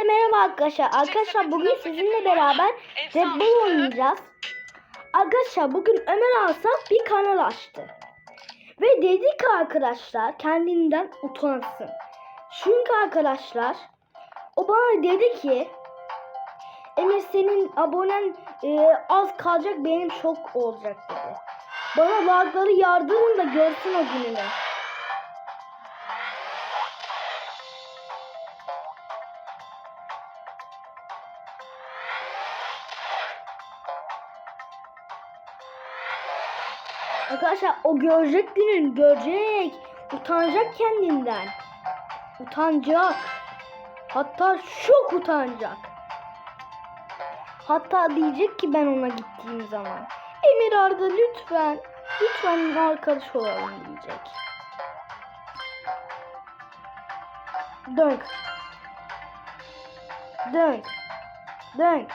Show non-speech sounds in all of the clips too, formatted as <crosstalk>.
Hepinize merhaba arkadaşlar. Arkadaşlar bugün sizinle beraber Red Bull oynayacağız. Arkadaşlar bugün Ömer Asaf bir kanal açtı. Ve dedi ki arkadaşlar kendinden utansın. Çünkü arkadaşlar o bana dedi ki Emir senin abonen e, az kalacak benim çok olacak dedi. Bana lagları yardırın da görsün o gününü. Arkadaşlar o görecek günün görecek. Utanacak kendinden. Utanacak. Hatta çok utanacak. Hatta diyecek ki ben ona gittiğim zaman. Emir Arda lütfen. Lütfen arkadaş olalım diyecek. Dönk. Dönk. Dönk.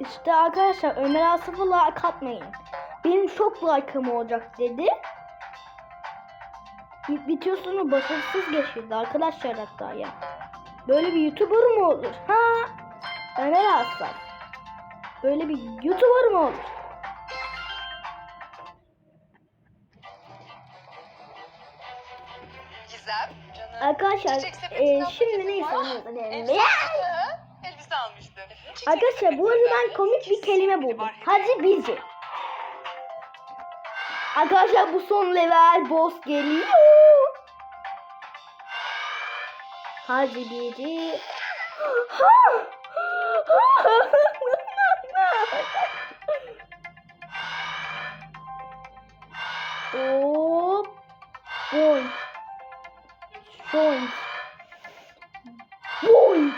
İşte arkadaşlar Ömer Asaf'ı like atmayın. Benim çok like'ım olacak dedi. Videosunu başarısız geçirdi arkadaşlar hatta ya. Böyle bir YouTuber mı olur? Ha? Ömer Asaf. Böyle bir YouTuber mı olur? Gizem, canım. Arkadaşlar e, şimdi neyse onu diyelim. Elbise. Elbise almıştım. Arkadaşlar bu arada ben komik bir kelime buldum. Hacı bici. Arkadaşlar bu son level boss geliyor. Hacı bici. Hop. Boink. Boink. Boink.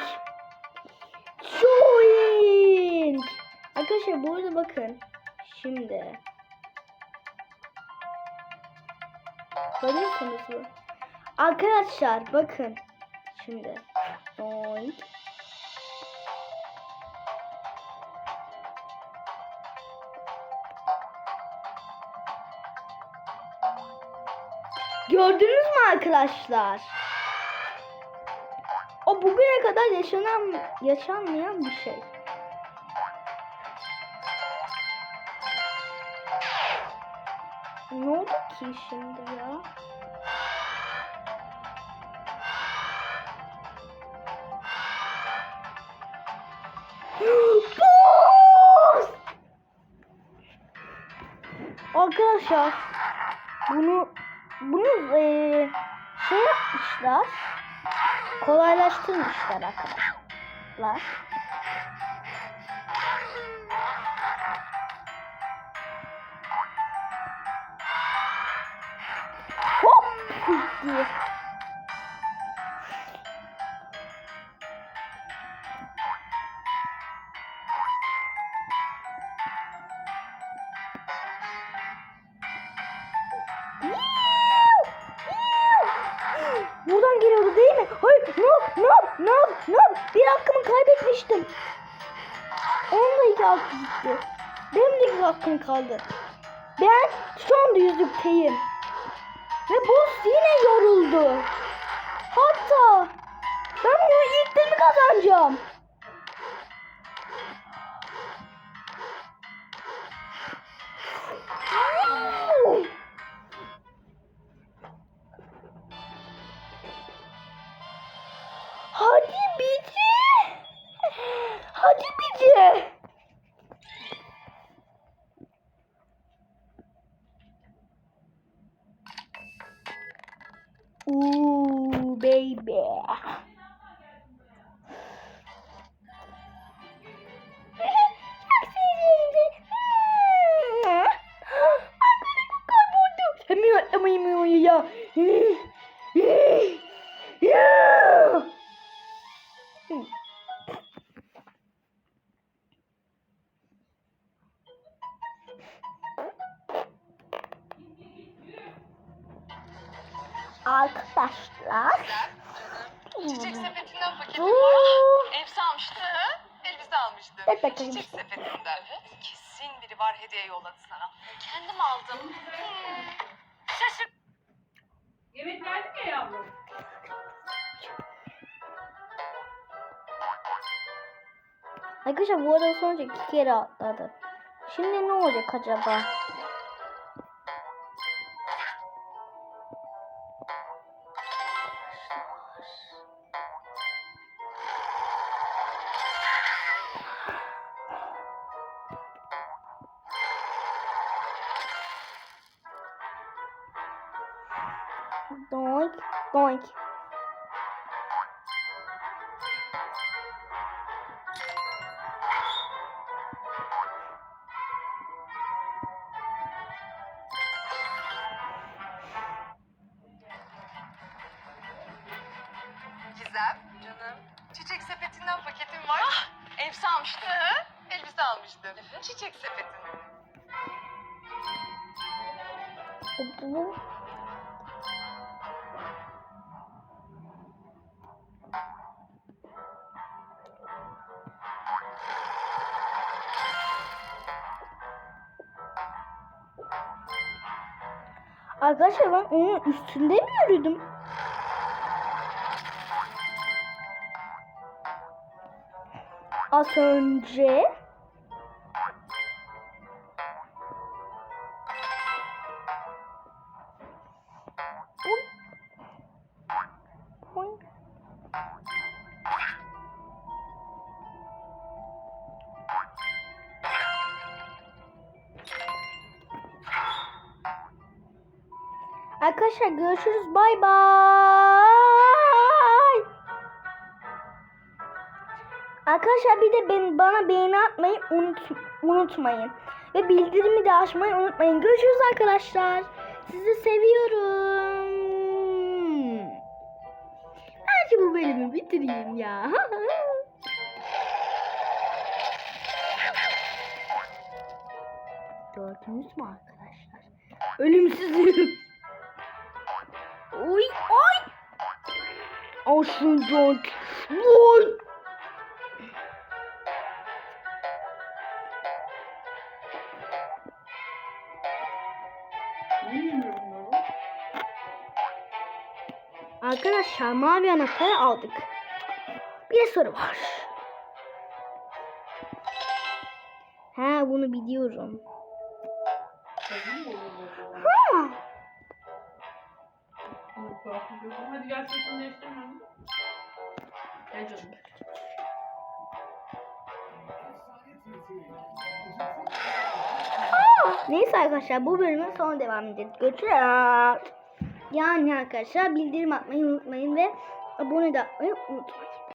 Showing. Arkadaşlar bu arada bakın. Şimdi. Görüyorsunuz mu? Arkadaşlar bakın. Şimdi. Boink. Gördünüz mü arkadaşlar? O bugüne kadar yaşanan yaşanmayan bir şey. Ne oldu ki şimdi ya? <gasps> Arkadaşlar bunu bunu eee, şey yapmışlar kolaylaştırmışlar arkadaşlar. Diye. Buradan geliyordu değil mi? Hayır, no, no, no, no. Bir hakkımı kaybetmiştim. Onun da iki hakkı gitti. Benim de iki hakkım kaldı. Ben son yüzlükteyim. Ve boss yine yoruldu. Hatta ben bunu ilk de mi kazanacağım? Hadi bici. Hadi bici. Ya. Ya. Arkadaşlar. Çiçek sepetinden paketim var. Elbise almıştı. Elbise almıştı. Hep beklemiştim. Çiçek sepetinden. Evet. Kesin biri var hediye yolladı sana. Kendim aldım. Hmm. Şaşır. Yemek verdik ya yavrum. Arkadaşlar bu arada son iki kere atladı. Şimdi ne olacak acaba? Doink. Gizem. Canım. Çiçek sepetinden paketim var. Ah, elbise almıştın. Hı hı. Elbise almıştın. Çiçek sepetinden. Arkadaşlar ben onun üstünde mi yürüdüm? Az önce Arkadaşlar görüşürüz. Bay bay. Arkadaşlar bir de ben, bana beğeni atmayı unut, unutmayın. Ve bildirimi de açmayı unutmayın. Görüşürüz arkadaşlar. Sizi seviyorum. Bence bu bölümü bitireyim ya. <laughs> Gördünüz mü arkadaşlar? Ölümsüzüm. Oy oy. Aşırı Oy. Arkadaşlar mavi anahtarı aldık. Bir soru var. Ha bunu biliyorum. Ha. Hadi gel sesini değiştirme. Gel canım. Neyse arkadaşlar bu bölümün son devam edeceğiz. Görüşürüz. Yani arkadaşlar bildirim atmayı unutmayın ve abone de atmayı unutmayın.